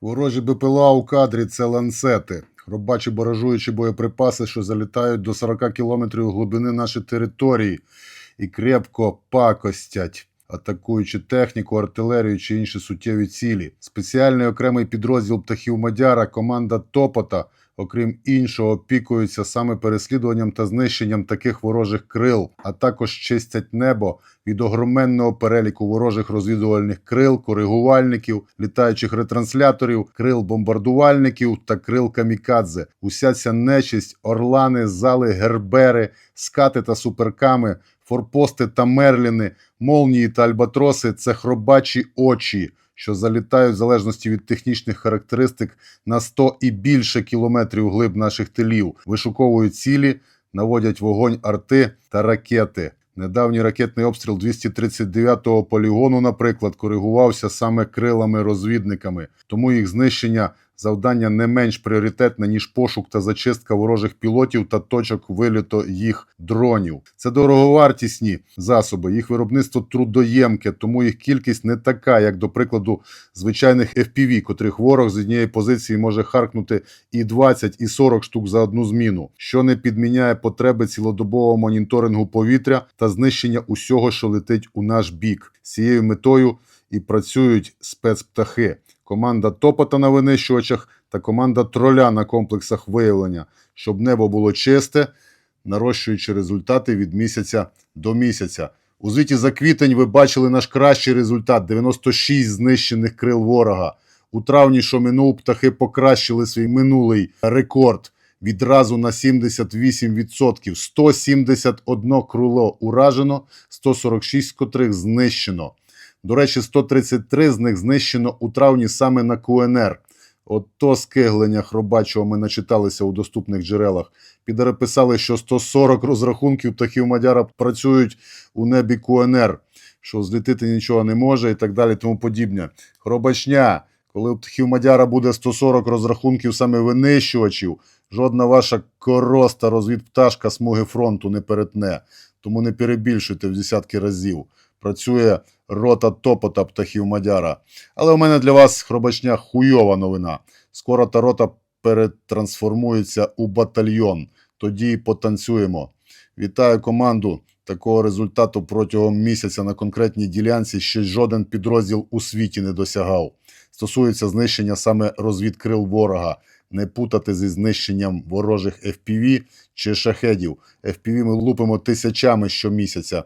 Ворожі БПЛА у кадрі це ланцети. робачі баражуючі боєприпаси, що залітають до 40 кілометрів глибини нашої території і крепко пакостять, атакуючи техніку, артилерію чи інші суттєві цілі. Спеціальний окремий підрозділ птахів Мадяра, команда Топота, окрім іншого, опікується саме переслідуванням та знищенням таких ворожих крил, а також чистять небо від огроменного переліку ворожих розвідувальних крил, коригувальників, літаючих ретрансляторів, крил бомбардувальників та крил камікадзе. Уся ця нечисть, орлани, зали, гербери, скати та суперками, форпости та мерліни, молнії та альбатроси це хробачі очі. Що залітають в залежності від технічних характеристик на 100 і більше кілометрів глиб наших тилів, вишуковують цілі, наводять вогонь арти та ракети. Недавній ракетний обстріл 239-го полігону, наприклад, коригувався саме крилами-розвідниками, тому їх знищення завдання не менш пріоритетне, ніж пошук та зачистка ворожих пілотів та точок виліту їх дронів. Це дороговартісні засоби, їх виробництво трудоємке, тому їх кількість не така, як, до прикладу, звичайних FPV, котрих ворог з однієї позиції може харкнути і 20, і 40 штук за одну зміну, що не підміняє потреби цілодобового моніторингу повітря та знищення усього, що летить у наш бік. З цією метою і працюють спецптахи. Команда топота на винищувачах та команда троля на комплексах виявлення, щоб небо було чисте, нарощуючи результати від місяця до місяця. У звіті за квітень ви бачили наш кращий результат 96 знищених крил ворога. У травні, що минув, птахи покращили свій минулий рекорд відразу на 78%. 171 крило уражено, 146 з котрих знищено. До речі, 133 з них знищено у травні саме на КУНР. От то скиглення хробачого ми начиталися у доступних джерелах. Підари писали, що 140 розрахунків птахів Мадяра працюють у небі КУНР, що злітити нічого не може і так далі, тому подібне. Хробачня, коли у птахів Мадяра буде 140 розрахунків саме винищувачів, жодна ваша короста розвідпташка смуги фронту не перетне. Тому не перебільшуйте в десятки разів. Працює рота топота птахів Мадяра. Але у мене для вас, хробачня, хуйова новина. Скоро та рота перетрансформується у батальйон. Тоді потанцюємо. Вітаю команду. Такого результату протягом місяця на конкретній ділянці ще жоден підрозділ у світі не досягав. Стосується знищення саме розвідкрил ворога. Не путати зі знищенням ворожих FPV чи шахедів. FPV ми лупимо тисячами щомісяця,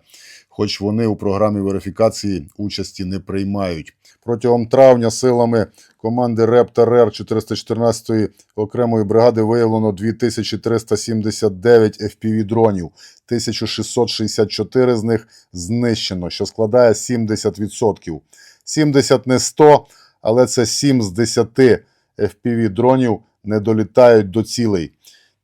хоч вони у програмі верифікації участі не приймають. Протягом травня силами команди РЕП РЕР 414-ї окремої бригади виявлено 2379 FPV-дронів, 1664 з них знищено, що складає 70%. 70 не 100, але це 7 з 10 FPV-дронів не долітають до цілей.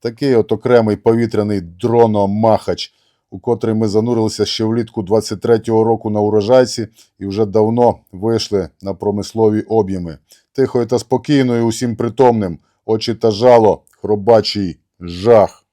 Такий от окремий повітряний дрономахач, у котрий ми занурилися ще влітку 23-го року на урожайці і вже давно вийшли на промислові об'єми. Тихою та спокійною усім притомним, очі та жало, хробачий жах.